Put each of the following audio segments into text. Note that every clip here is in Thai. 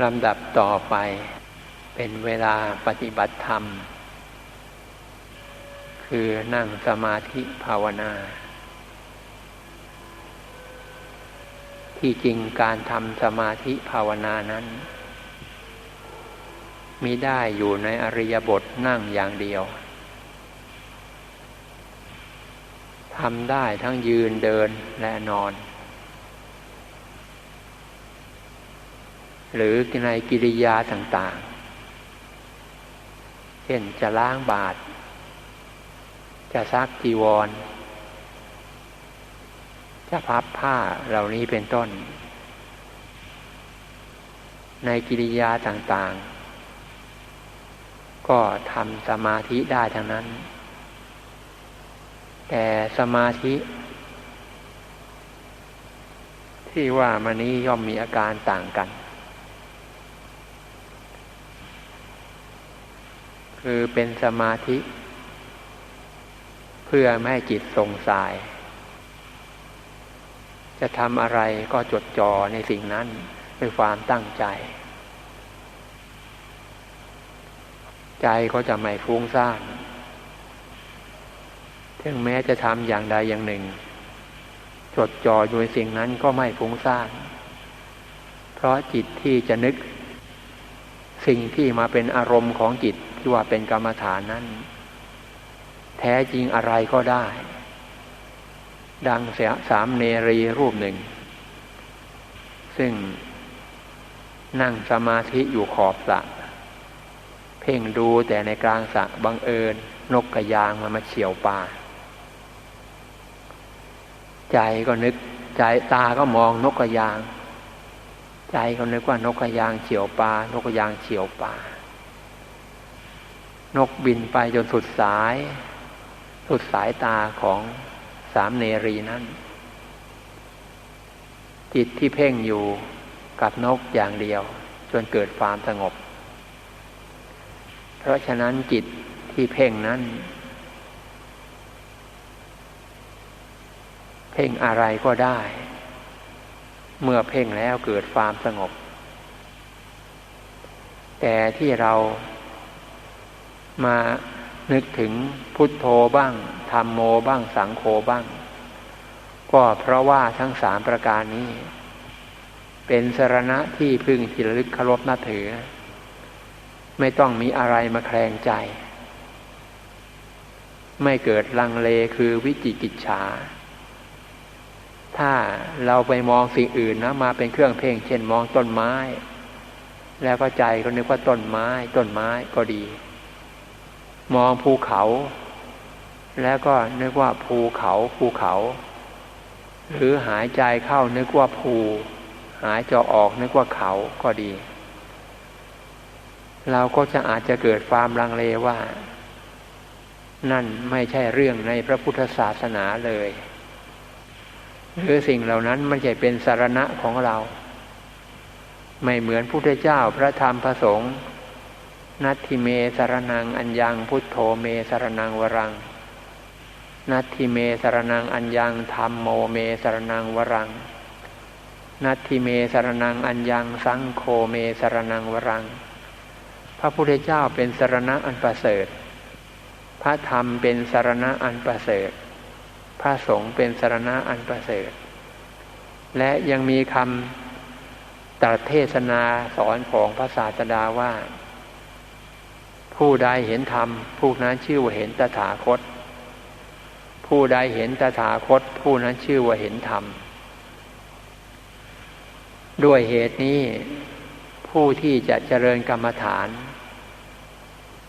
ลำดับต่อไปเป็นเวลาปฏิบัติธรรม คือนั่งสมาธิภาวนา ที่จริงการทำสมาธิภาวนานั้นมิได้อยู่ในอริยบทนั่งอย่างเดียวทำได้ทั้งยืนเดินและนอน หรือในกิริยาต่างๆ เช่นจะล้างบาทจะซักจีวร จะพับผ้าเหล่านี้เป็นต้น ในกิริยาต่างๆ ก็ทำสมาธิได้ทั้งนั้น แต่สมาธิ ที่ว่ามานี้ย่อมมีอาการต่างกัน คือเป็นสมาธิ เพื่อไม่ให้จิตส่งสาย จะทำอะไรก็จดจ่อในสิ่งนั้นด้วยความตั้งใจ ใจก็จะไม่ฟุ้งซ่านถึงแม้จะทำอย่างใดอย่างหนึ่ง จดจ่ออยู่ในสิ่งนั้นก็ไม่ฟุ้งซ่านเพราะจิตที่จะนึก สิ่งที่มาเป็นอารมณ์ของจิต ว่าเป็นกรรมฐานนั้น แท้จริงอะไรก็ได้ ดังเสสามเนรีรูปหนึ่ง ซึ่งนั่งสมาธิอยู่ขอบสระเพ่งดูแต่ในกลางสระบังเอิญ นกกระยางมามาเฉียวปลาใจก็นึกใจตาก็มองนกกระยาง ใจก็นึกว่านกกระยางเฉียวปลานกกระยางเฉียวปลา นกบินไปจนสุดสาย สุดสายตาของสามเนรีนั้น จิตที่เพ่งอยู่กับนกอย่างเดียว จนเกิดความสงบ เพราะฉะนั้นจิตที่เพ่งนั้น เพ่งอะไรก็ได้ เมื่อเพ่งแล้วเกิดความสงบ แต่ที่เรา มานึกถึงพุทโธบ้างธรรมโมบ้างสังโฆบ้าง ก็เพราะว่าทั้งสามประการนี้ เป็นสรณะที่พึ่งที่ระลึกเคารพนับถือ ไม่ต้องมีอะไรมาแคลงใจ ไม่เกิดลังเลคือวิจิกิจฉา ถ้าเราไปมองสิ่งอื่นนะมาเป็นเครื่องเพ่ง เช่นมองต้นไม้ แล้วก็ใจก็นึกว่าต้นไม้ ต้นไม้ก็ดี มองภูเขา แล้วก็นึกว่าภูเขาภูเขา หรือหายใจเข้านึกว่าภู หายใจออกนึกว่าเขาก็ดี เราก็จะอาจจะเกิดความลังเลว่า นั่นไม่ใช่เรื่องในพระพุทธศาสนาเลยหรือสิ่งเหล่านั้นไม่ใช่เป็นสารณะของเรา ไม่เหมือนพุทธเจ้าพระธรรมพระสงฆ์ นัตถิเมสารนังอัญญังพุทโธเมสารนังวรัง นัตถิเมสารนังอัญญังธรรมโมเมสารนังวรัง นัตถิเมสารนังอัญญังสังโฆเมสารนังวรัง พระพุทธเจ้าเป็นสารณะอันประเสริฐ พระธรรมเป็นสารณะอันประเสริฐ พระสงฆ์เป็นสารณะอันประเสริฐ และยังมีคำตรัสเทศนาสอนของพระศาสดาว่า ผู้ใดเห็นธรรม ผู้นั้นชื่อว่าเห็นตถาคต ผู้ใดเห็นตถาคต ผู้นั้นชื่อว่าเห็นธรรม ด้วยเหตุนี้ผู้ที่จะเจริญกรรมฐาน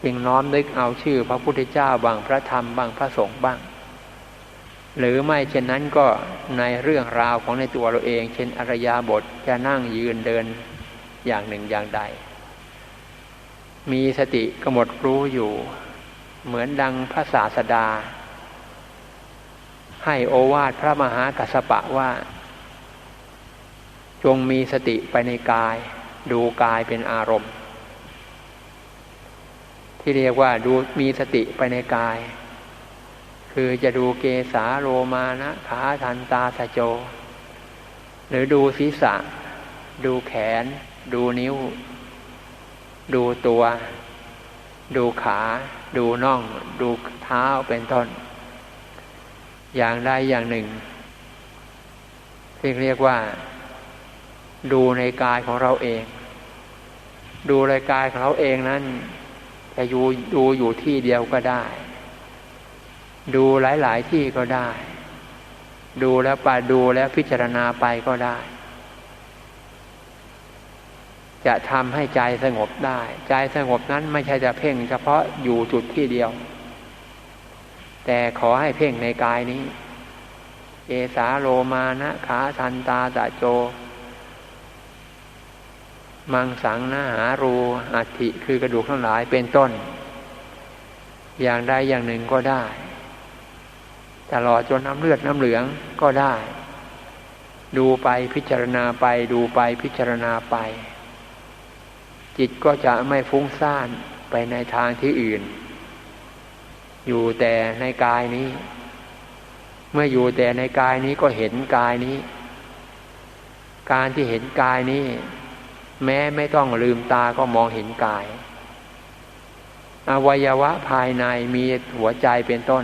จึงน้อมนึกเอาชื่อพระพุทธเจ้าบางพระธรรมบางพระสงฆ์บ้าง หรือไม่เช่นนั้นก็ในเรื่องราวของในตัวเราเอง เช่นอรยาบทจะนั่งยืนเดินอย่างหนึ่งอย่างใด มีสติกำหนดรู้อยู่ เหมือนดังพระศาสดา ให้โอวาทพระมหากัสปะว่า จงมีสติไปในกาย ดูกายเป็นอารมณ์ ที่เรียกว่าดูมีสติไปในกาย คือจะดูเกสาโรมานะขาทันตาสะโจ หรือดูศีรษะ ดูแขน ดูนิ้ว ดูตัว ดูขา ดูน่อง ดูเท้าเป็นต้น อย่างใดอย่างหนึ่งที่เรียกว่า ดูในกายของเราเอง ดูในกายของเราเองนั้นจะอยู่ดูอยู่ที่เดียวก็ได้ ดูหลาย ๆ ที่ก็ได้ ดูแล้วไปดูแล้วพิจารณาไปก็ได้ จะทำให้ใจสงบได้ ใจสงบนั้นไม่ใช่จะเพ่งเฉพาะอยู่จุดที่เดียว แต่ขอให้เพ่งในกายนี้ เอสาโลมานะขาทันตาตะโจ มังสังนาหารูอัติคือกระดูกทั้งหลายเป็นต้น อย่างใดอย่างหนึ่งก็ได้ตลอดจนน้ำเลือดน้ำเหลืองก็ได้ ดูไปพิจารณาไป ดูไปพิจารณาไป จิตก็จะไม่ฟุ้งซ่านไปในทางที่อื่น อยู่แต่ในกายนี้ เมื่ออยู่แต่ในกายนี้ก็เห็นกายนี้ การที่เห็นกายนี้ แม้ไม่ต้องลืมตาก็มองเห็นกาย อวัยวะภายในมีหัวใจเป็นต้น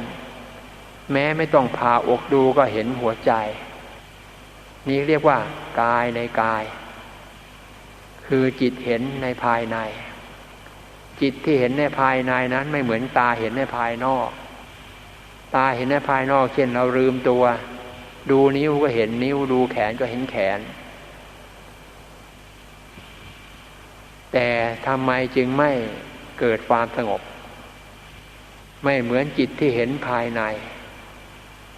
แม้ไม่ต้องผ่าอกดูก็เห็นหัวใจ นี้เรียกว่ากายในกาย คือจิตเห็นในภายใน จิตที่เห็นในภายในนั้น ไม่เหมือนตาเห็นในภายนอก ตาเห็นในภายนอก เช่นเราลืมตัว ดูนิ้วก็เห็นนิ้ว ดูแขนก็เห็นแขน แต่ทำไมจึงไม่เกิดความสงบ ไม่เหมือนจิตที่เห็นภายใน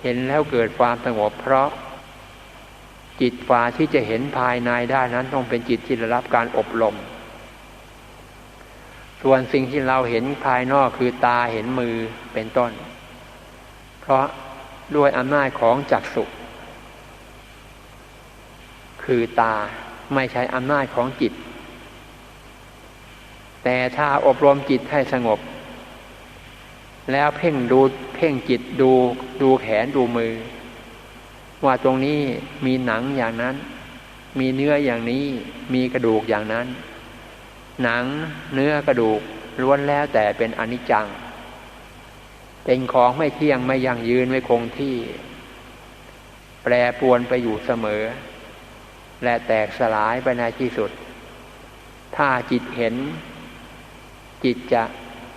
เห็นแล้วเกิดความสงบเพราะ จิตฟ้าที่จะเห็นภายในได้นั้นต้องเป็นจิตที่ได้รับการอบรม ส่วนสิ่งที่เราเห็นภายนอกคือตาเห็นมือเป็นต้น เพราะด้วยอำนาจของจักสุคือตาไม่ใช่อำนาจของจิต แต่ถ้าอบรมจิตให้สงบ แล้วเพ่งดูเพ่งจิตดูดูแขนดูมือ ว่าตรงนี้มีหนังอย่างนั้น มีเนื้ออย่างนี้ มีกระดูกอย่างนั้น หนังเนื้อกระดูกล้วนแล้วแต่เป็นอนิจจัง เป็นของไม่เที่ยงไม่ยั่งยืนไม่คงที่ แปรปวนไปอยู่เสมอ และแตกสลายไปในที่สุด ถ้าจิตเห็น จิตจะ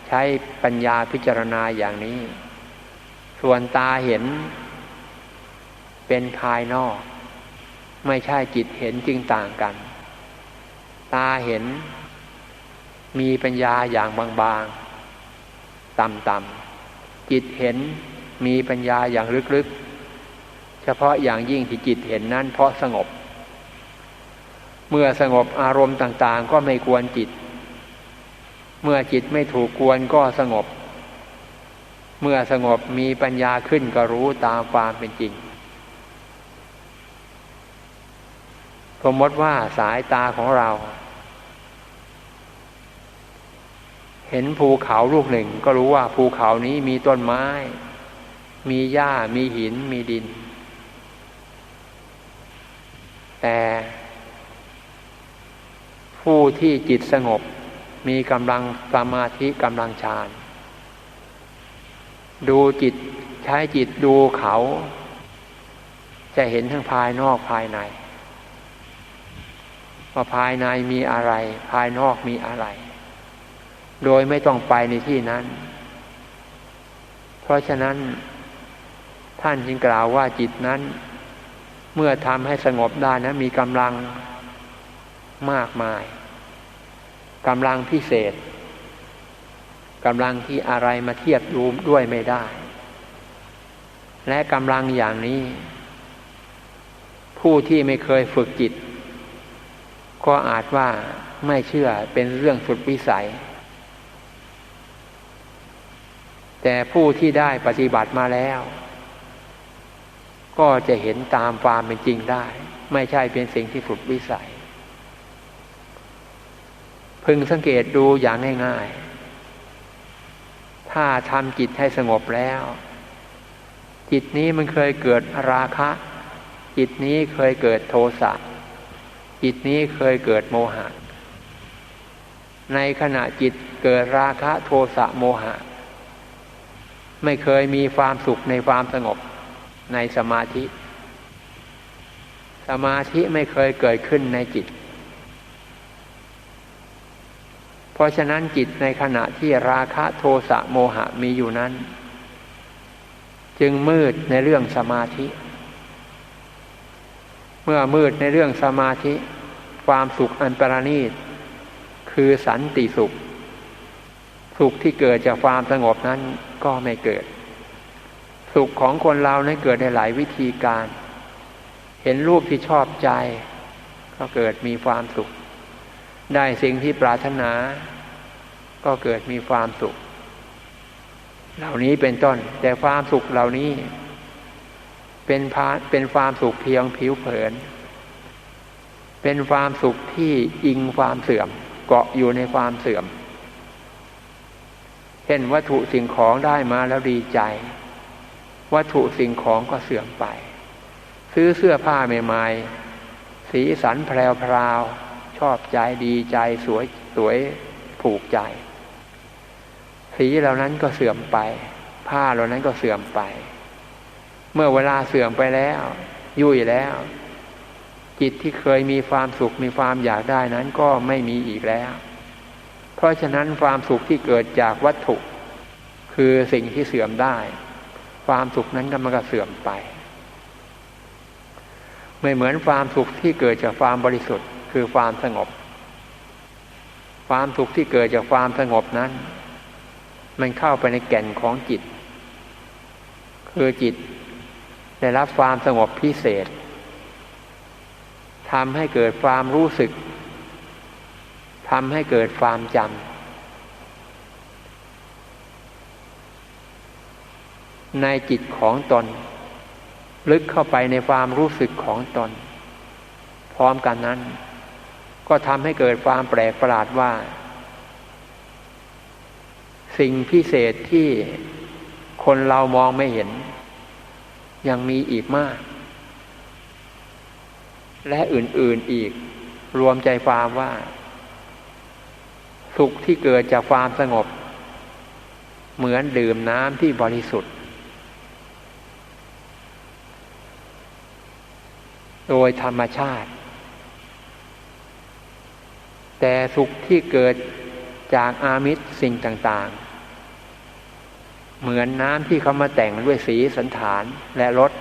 ใช้ปัญญาพิจารณาอย่างนี้ ส่วนตาเห็น เป็นภายนอก ไม่ใช่จิตเห็นจึงต่างกัน ตาเห็นมีปัญญาอย่างบางๆ ต่ำๆ จิตเห็นมีปัญญาอย่างลึกๆ เฉพาะอย่างยิ่งที่จิตเห็นนั้นเพราะสงบ เมื่อสงบอารมณ์ต่างๆ ก็ไม่ควรจิต เมื่อจิตไม่ถูกกวนก็สงบ เมื่อสงบมีปัญญาขึ้นก็รู้ตามความเป็นจริง สมมติว่าสายตาของเรา เห็นภูเขาลูกหนึ่ง ก็รู้ว่าภูเขานี้มีต้นไม้ มีหญ้ามีหินมีดิน แต่ผู้ที่จิตสงบมีกำลังสมาธิกำลังฌานดูจิตใช้จิตดูเขา จะเห็นทั้งภายนอกภายใน ว่าภายในมีอะไร ภายนอกมีอะไร โดยไม่ต้องไปในที่นั้น เพราะฉะนั้น ท่านจึงกล่าวว่าจิตนั้น เมื่อทำให้สงบได้นะมีกำลังมากมายกำลังพิเศษกำลังที่อะไรมาเทียบดูด้วยไม่ได้ และกำลังอย่างนี้ ผู้ที่ไม่เคยฝึกจิต ก็อาจว่าไม่เชื่อเป็นเรื่องสุดวิสัย แต่ผู้ที่ได้ปฏิบัติมาแล้ว ก็จะเห็นตามความเป็นจริงได้ ไม่ใช่เป็นสิ่งที่สุดวิสัย พึงสังเกตดูอย่างง่ายๆ ถ้าทำจิตให้สงบแล้ว จิตนี้มันเคยเกิดราคะ จิตนี้เคยเกิดโทสะ จิตนี้เคยเกิดโมหะ ในขณะจิตเกิดราคะโทสะโมหะ ไม่เคยมีความสุขในความสงบในสมาธิ สมาธิไม่เคยเกิดขึ้นในจิต เพราะฉะนั้นจิตในขณะที่ราคะโทสะโมหะมีอยู่นั้น จึงมืดในเรื่องสมาธิ เมื่อมืดในเรื่องสมาธิ ความสุขอันประณีต คือสันติสุข สุขที่เกิดจากความสงบนั้นก็ไม่เกิด สุขของคนเรานั้นเกิดในหลายวิธีการ เห็นรูปที่ชอบใจ ก็เกิดมีความสุข ได้สิ่งที่ปรารถนา ก็เกิดมีความสุข เหล่านี้เป็นต้น แต่ความสุขเหล่านี้ เป็นพาเป็นความสุขเพียงผิวเผิน เป็นความสุขที่อิงความเสื่อม เกาะอยู่ในความเสื่อม เห็นวัตถุสิ่งของได้มาแล้วดีใจ วัตถุสิ่งของก็เสื่อมไป ซื้อเสื้อผ้าใหม่ๆ สีสันแพรวๆชอบใจดีใจสวยสวยผูกใจ สีเหล่านั้นก็เสื่อมไป ผ้าเหล่านั้นก็เสื่อมไป เมื่อเวลาเสื่อมไปแล้ว ยุ่ยแล้ว จิตที่เคยมีความสุขมีความอยากได้นั้นก็ไม่มีอีกแล้ว เพราะฉะนั้นความสุขที่เกิดจากวัตถุ คือสิ่งที่เสื่อมได้ ความสุขนั้นก็มันก็เสื่อมไป ไม่เหมือนความสุขที่เกิดจากความบริสุทธิ์ คือความสงบ ความสุขที่เกิดจากความสงบนั้น มันเข้าไปในแก่นของจิต คือจิตได้รับความสงบพิเศษ ทำให้เกิดความรู้สึกทำให้เกิดความจำในจิตของตน ลึกเข้าไปในความรู้สึกของตน พร้อมกันนั้น ก็ทำให้เกิดความแปลกประหลาดว่า สิ่งพิเศษที่คนเรามองไม่เห็น ยังมีอีกมาก และอื่นๆอีก รวมใจความว่า สุขที่เกิดจากความสงบ เหมือนดื่มน้ำที่บริสุทธิ์ โดยธรรมชาติ แต่สุขที่เกิดจากอามิตรสิ่งต่างๆ เหมือนน้ำที่เขามาแต่งด้วยสีสันฐานและรส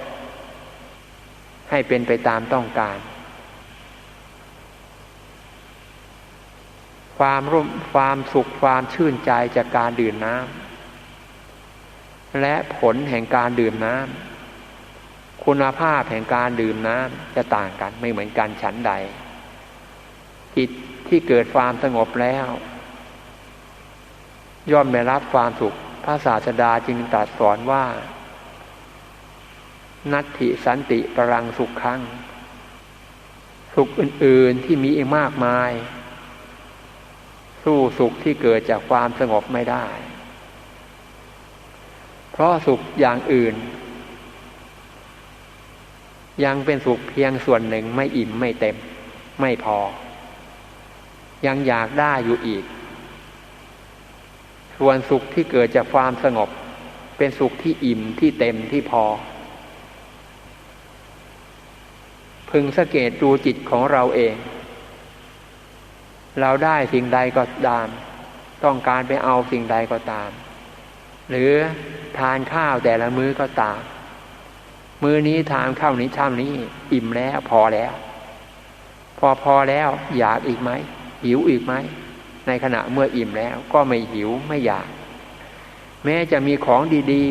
ให้เป็นไปตามต้องการ ความร่มความสุขความชื่นใจจากการดื่มน้ำและผลแห่งการดื่มน้ำคุณภาพแห่งการดื่มน้ำจะต่างกันไม่เหมือนกันฉันใด จิตที่เกิดความสงบแล้ว ย่อมได้รับความสุขพระศาสดาจึงตรัสสอนว่า นัตถิสันติปรังสุขครั้งสุขอื่น ๆที่มีอีกมากมาย สู้สุขที่เกิดจากความสงบไม่ได้ เพราะสุขอย่างอื่น ยังเป็นสุขเพียงส่วนหนึ่งไม่อิ่มไม่เต็ม ไม่พอ ยังอยากได้อยู่อีก ส่วนสุขที่เกิดจากความสงบ เป็นสุขที่อิ่มที่เต็มที่พอ พึงสังเกตดูจิตของเราเอง เราได้สิ่งใดก็ตาม ต้องการไปเอาสิ่งใดก็ตาม หรือทานข้าวแต่ละมื้อก็ตาม มื้อนี้ทานข้าวนี้ช่ำนี้ อิ่มแล้วพอแล้ว พอพอแล้วอยากอีกไหมหิวอีกไหมในขณะเมื่ออิ่มแล้วก็ไม่หิวไม่อยาก แม้จะมีของดี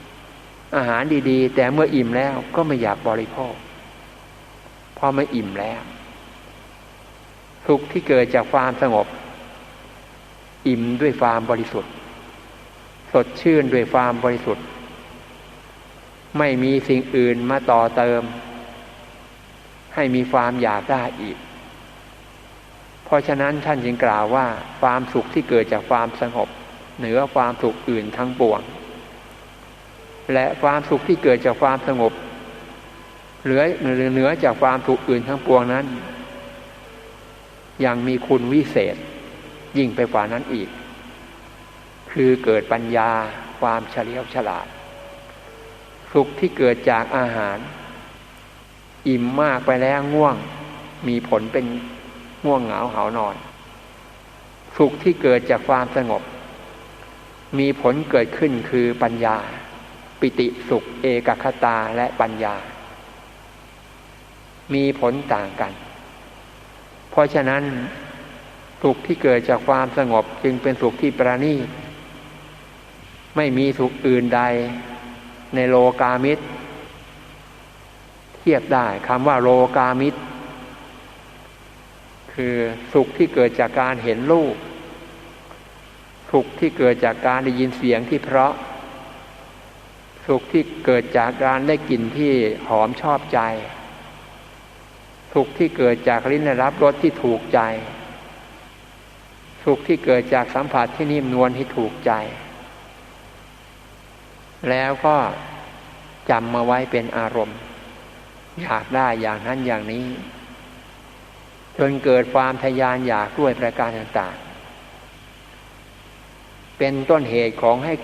ๆ อาหารดีๆ แต่เมื่ออิ่มแล้วก็ไม่อยากบริโภคพอไม่อิ่มแล้ว สุขที่เกิดจากความสงบ อิ่มด้วยความบริสุทธิ์ สดชื่นด้วยความบริสุทธิ์ ไม่มีสิ่งอื่นมาต่อเติม ให้มีความอยากได้อีก เพราะฉะนั้นท่านจึงกล่าวว่าความสุขที่เกิดจากความสงบ เหนือความสุขอื่นทั้งปวง และความสุขที่เกิดจากความสงบ เหลือเหนือจากความสุขอื่นทั้งปวงนั้น ยังมีคุณวิเศษ ยิ่งไปกว่านั้นอีก คือเกิดปัญญาความเฉลียวฉลาด สุขที่เกิดจากอาหาร อิ่มมากไปแล้วง่วง มีผลเป็นง่วงเหงาเหานอน สุขที่เกิดจากความสงบ มีผลเกิดขึ้นคือปัญญา ปิติสุขเอกคตาและปัญญา มีผลต่างกัน เพราะฉะนั้นสุขที่เกิดจากความสงบจึงเป็นสุขที่ประณีตไม่มีสุขอื่นใดในโลกามิตร เทียบได้คำว่าโลกามิตร คือสุขที่เกิดจากการเห็นรูปสุขที่เกิดจากการได้ยินเสียงที่เพราะ สุขที่เกิดจากการได้กลิ่นที่หอมชอบใจ สุขที่เกิดจากลิ้นได้รับรสที่ถูกใจ สุขที่เกิดจากสัมผัสที่นิ่มนวลที่ถูกใจ แล้วก็จำมาไว้เป็นอารมณ์ อยากได้อย่างนั้นอย่างนี้ จนเกิดความทยานอยากด้วยประการต่างๆ เป็นต้นเหตุของให้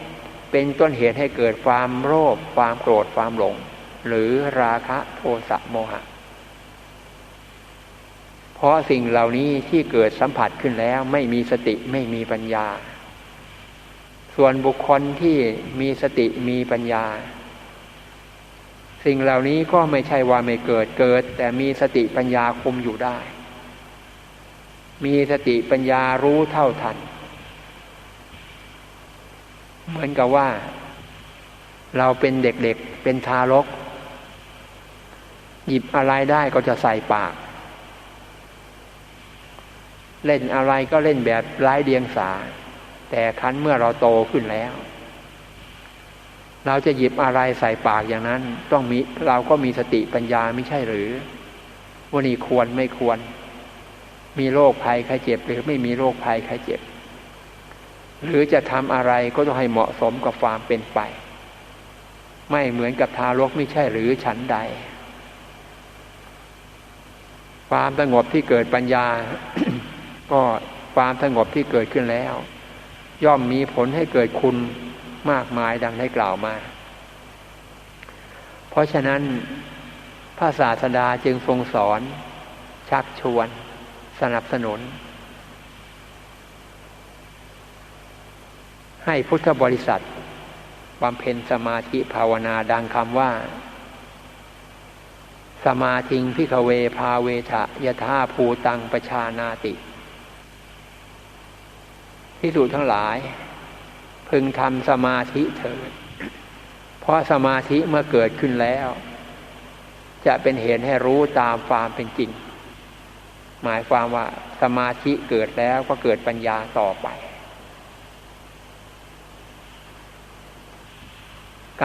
เป็นต้นเหตุให้เกิดความโลภความโกรธความหลง หรือราคะโทสะโมหะ เพราะสิ่งเหล่านี้ที่เกิดสัมผัสขึ้นแล้ว ไม่มีสติไม่มีปัญญา ส่วนบุคคลที่มีสติมีปัญญา สิ่งเหล่านี้ก็ไม่ใช่ว่าไม่เกิดเกิด แต่มีสติปัญญาคุมอยู่ได้ มีสติปัญญารู้เท่าทัน เหมือนกับว่า เราเป็นเด็กๆเป็นทารก หยิบอะไรได้ก็จะใส่ปาก เล่นอะไรก็เล่นแบบไร้เดียงสา แต่คั้นเมื่อเราโตขึ้นแล้ว เราจะหยิบอะไรใส่ปากอย่างนั้น ต้องมีเราก็มีสติปัญญาไม่ใช่หรือว่านี่ควรไม่ควร มีโรคภัยไข้เจ็บ หรือไม่มีโรคภัยไข้เจ็บ หรือจะทำอะไรก็ต้องให้เหมาะสมกับความเป็นไป ไม่เหมือนกับทารกไม่ใช่หรือฉันใดความสงบที่เกิดปัญญา ก็ความสงบที่เกิดขึ้นแล้ว ย่อมมีผลให้เกิดคุณมากมายดังได้กล่าวมา เพราะฉะนั้นพระศาสดาจึงทรงสอน ชักชวน สนับสนุน ให้พุทธบริษัทบำเพ็ญสมาธิภาวนาดังคำว่า สมาธิงพิกเวภาเวทะยะธาภูตังประชานาติ พิสูจทั้งหลาย พึงทำสมาธิเถิด เพราะสมาธิเมื่อเกิดขึ้นแล้ว จะเป็นเหตุให้รู้ตามความเป็นจริง หมายความว่าสมาธิเกิดแล้วก็เกิดปัญญาต่อไป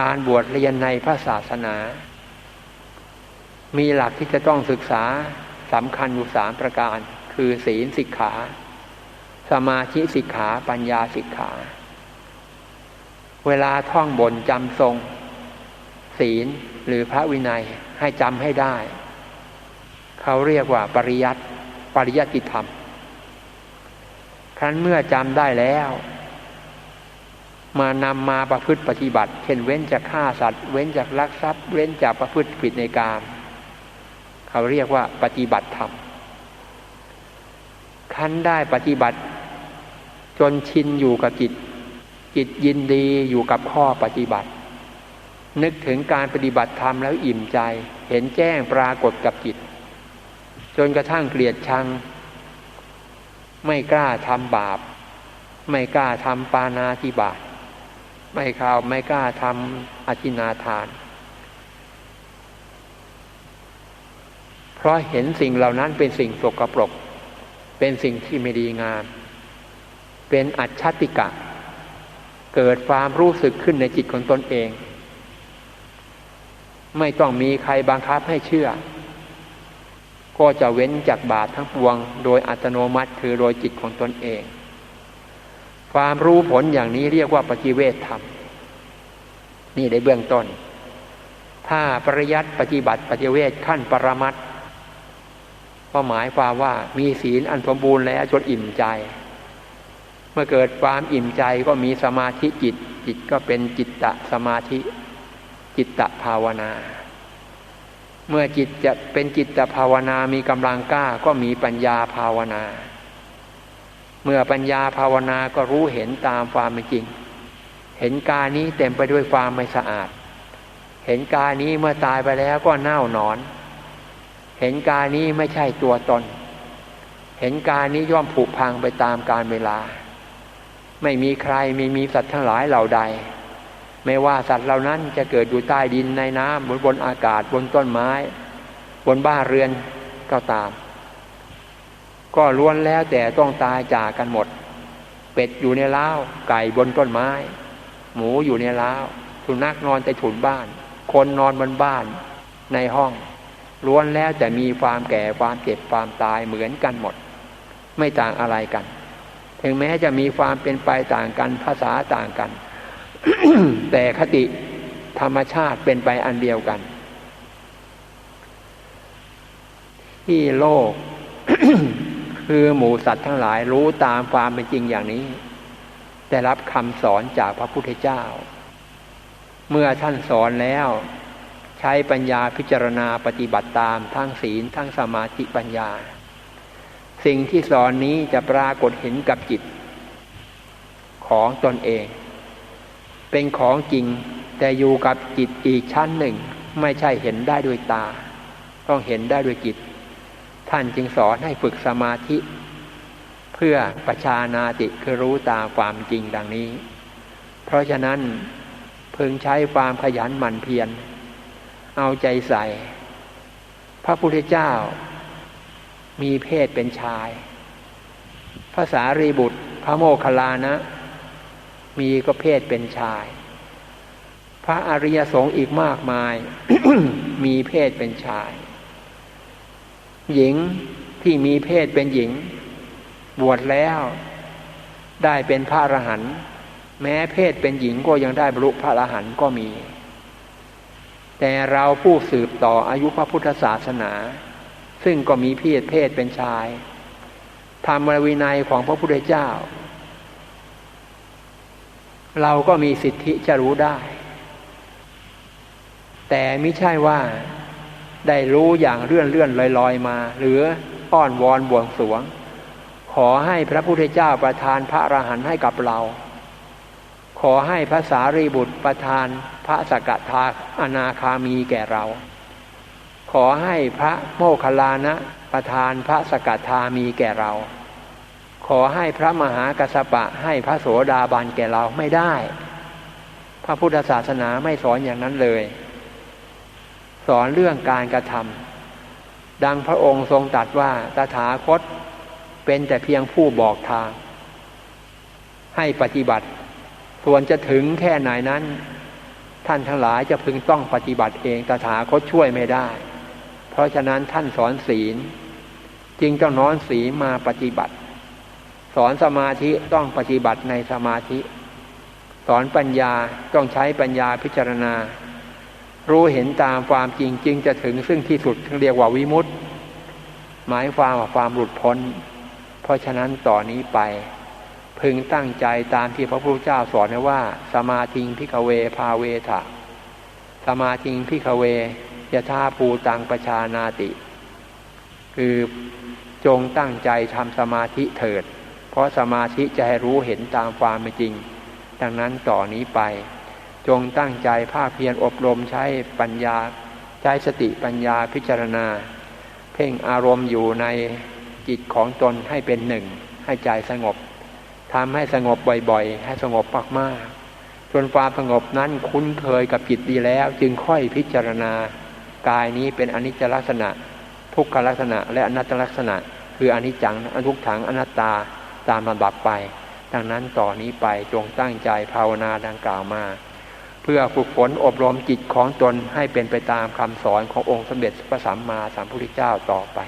การบวชเรียนในพระศาสนา มีหลักที่จะต้องศึกษาสำคัญอยู่สามประการ คือศีลสิกขา สมาธิสิกขาปัญญาสิกขา เวลาท่องบนจำทรง ศีลหรือพระวินัยให้จำให้ได้ เขาเรียกว่าปริยัติปริยัติธรรม ครั้นเมื่อจำได้แล้ว มานำมาประพฤติปฏิบัติ เช่นเว้นจากฆ่าสัตว์ เว้นจากลักทรัพย์ เว้นจากประพฤติผิดในกามเขาเรียกว่าปฏิบัติธรรมคันได้ปฏิบัติ จนชินอยู่กับจิต จิตยินดีอยู่กับข้อปฏิบัติ นึกถึงการปฏิบัติธรรมแล้วอิ่มใจ เห็นแจ้งปรากฏกับจิต จนกระทั่งเกลียดชัง ไม่กล้าทำบาป ไม่กล้าทำปานาธิบาตไม่ข่าวไม่กล้าทำอธินาทาน เพราะเห็นสิ่งเหล่านั้นเป็นสิ่งสกปรก เป็นสิ่งที่ไม่ดีงาม เป็นอัจฉติกะ เกิดความรู้สึกขึ้นในจิตของตนเอง ไม่ต้องมีใครบังคับให้เชื่อ ก็จะเว้นจากบาปทั้งปวง โดยอัตโนมัติคือโดยจิตของตนเอง ความรู้ผลอย่างนี้เรียกว่าปฏิเวทธรรม นี่ในเบื้องต้น ถ้าปริยัติปฏิบัติปฏิเวทขั้นปรมัตคก็หมายความว่ามีศีลอันสมบูรณ์แล้วจนอิ่มใจ มื่อเกิดความอิ่มใจก็มีสมาธิจิต จิตก็เป็นจิตตะสมาธิ จิตตะภาวนา เมื่อจิตจะเป็นจิตตภาวนามีกำลังกล้าก็มีปัญญาภาวนา เมื่อปัญญาภาวนาก็รู้เห็นตามความเป็นจริง เห็นกายนี้เต็มไปด้วยความไม่สะอาด เห็นกายนี้เมื่อตายไปแล้วก็เน่าหนอน เห็นกายนี้ไม่ใช่ตัวตน เห็นกายนี้ย่อมผุพังไปตามกาลเวลา ไม่มีใครไม่มีสัตว์ทั้งหลายเหล่าใด ไม่ว่าสัตว์เหล่านั้นจะเกิดอยู่ใต้ดินในน้ำบนบนอากาศบนต้นไม้ บนบ้านเรือนก็ตาม ก็ล้วนแล้วแต่ต้องตายจากกันหมด เป็ดอยู่ในเล้าไก่บนต้นไม้ หมูอยู่ในเล้าสุนัขนอนใต้ถุนบ้าน คนนอนบนบ้านในห้องล้วนแล้วแต่มีความแก่ความเจ็บความตายเหมือนกันหมด ไม่ต่างอะไรกัน ถึงแม้จะมีความเป็นไปต่างกันภาษาต่างกัน แต่คติธรรมชาติเป็นไปอันเดียวกัน ที่โลก คือหมูสัตว์ทั้งหลายรู้ตามความเป็นจริงอย่างนี้ ได้รับคำสอนจากพระพุทธเจ้า เมื่อท่านสอนแล้ว ใช้ปัญญาพิจารณาปฏิบัติตามทั้งศีลทั้งสมาธิปัญญา สิ่งที่สอนนี้จะปรากฏเห็นกับจิต ของตนเอง เป็นของจริงแต่อยู่กับจิตอีกชั้นหนึ่ง ไม่ใช่เห็นได้ด้วยตา ต้องเห็นได้ด้วยจิต ท่านจึงสอนให้ฝึกสมาธิ เพื่อประชานาติคือรู้ตาความจริงดังนี้ เพราะฉะนั้นพึงใช้ความขยันหมั่นเพียรเอาใจใส่ พระพุทธเจ้า มีเพศเป็นชาย ภาษารีบุตร พระโมคคัลลานะ มีก็เพศเป็นชาย พระอริยสงฆ์อีกมากมาย มีเพศเป็นชาย หญิงที่มีเพศเป็นหญิง บวชแล้วได้เป็นพระอรหันต์แม้เพศเป็นหญิงก็ยังได้บรรลุพระอรหันต์ก็มี แต่เราผู้สืบต่ออายุพระพุทธศาสนา ซึ่งก็มีเพศเพศเป็นชาย ธรรมวินัยของพระพุทธเจ้า เราก็มีสิทธิจะรู้ได้ แต่ไม่ใช่ว่าได้รู้อย่างเลื่อนเลื่อนลอยลอยมา หรืออ้อนวอนบวงสวง ขอให้พระพุทธเจ้าประทานพระอรหันต์ให้กับเรา ขอให้พระสารีบุตรประทานพระสกทาอนาคามีแก่เรา ขอให้พระโมคคัลลานะประทานพระสกทามีแก่เรา ขอให้พระมหากัสปะให้พระโสดาบันแก่เราไม่ได้ พระพุทธศาสนาไม่สอนอย่างนั้นเลย สอนเรื่องการกระทำดังพระองค์ทรงตรัสว่าตถาคตเป็นแต่เพียงผู้บอกทาง ให้ปฏิบัติ ส่วนจะถึงแค่ไหนนั้น ท่านทั้งหลายจะพึงต้องปฏิบัติเองตถาคตช่วยไม่ได้ เพราะฉะนั้นท่านสอนศีล จึงต้องนอนศีลมาปฏิบัติ สอนสมาธิต้องปฏิบัติในสมาธิ สอนปัญญาต้องใช้ปัญญาพิจารณา รู้เห็นตามความจริงจึงจะถึงซึ่งที่สุดเรียกว่าวิมุตติ หมายความว่าความหลุดพ้น เพราะฉะนั้นต่อนนี้ไปพึงตั้งใจตามที่พระพุทธเจ้าสอนไว้ว่า สมาธิงพิกเวพาเวทะ สมาธิงพิกเว ยธาภูตังประชานาติ คือจงตั้งใจทำสมาธิเถิด เพราะสมาธิจะให้รู้เห็นตามความเป็นจริง ดังนั้นต่อนนี้ไป จงตั้งใจภาคเพียรอบรมใช้ปัญญาใช้สติปัญญาพิจารณา เพ่งอารมณ์อยู่ในจิตของตนให้เป็นหนึ่ง ให้ใจสงบทำให้สงบบ่อยๆ ให้สงบมากๆจนความสงบนั้นคุ้นเคยกับจิตดีแล้ว จึงค่อยพิจารณา กายนี้เป็นอนิจจลักษณะ ทุกขลักษณะ และอนัตตลักษณะ คืออนิจจังอทุกขังอนัตตาตามลำดับไป ดังนั้นต่อนนี้ไปจงตั้งใจภาวนาดังกล่าวมา เพื่อฝึกฝนอบรมจิตของตนให้เป็นไปตามคำสอนขององค์สมเด็จพระสัมมาสัมพุทธเจ้าต่อไป